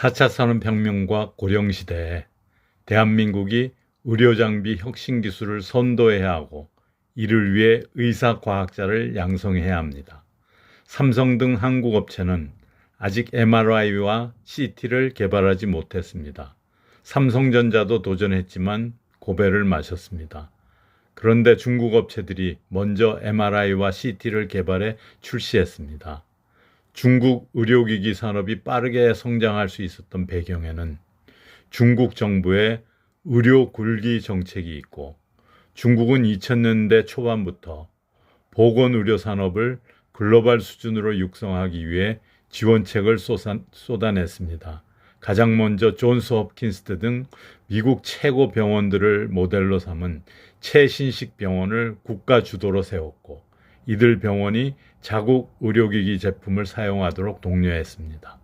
4차 산업혁명과 고령시대에 대한민국이 의료장비 혁신 기술을 선도해야 하고 이를 위해 의사 과학자를 양성해야 합니다. 삼성 등 한국 업체는 아직 MRI와 CT를 개발하지 못했습니다. 삼성전자도 도전했지만 고배를 마셨습니다. 그런데 중국 업체들이 먼저 MRI와 CT를 개발해 출시했습니다. 중국 의료기기 산업이 빠르게 성장할 수 있었던 배경에는 중국 정부의 의료 굴기 정책이 있고 중국은 2000년대 초반부터 보건 의료 산업을 글로벌 수준으로 육성하기 위해 지원책을 쏟아- 쏟아냈습니다. 가장 먼저 존스 홉킨스 등 미국 최고 병원들을 모델로 삼은 최신식 병원을 국가 주도로 세웠고 이들 병원이 자국 의료기기 제품을 사용하도록 독려했습니다.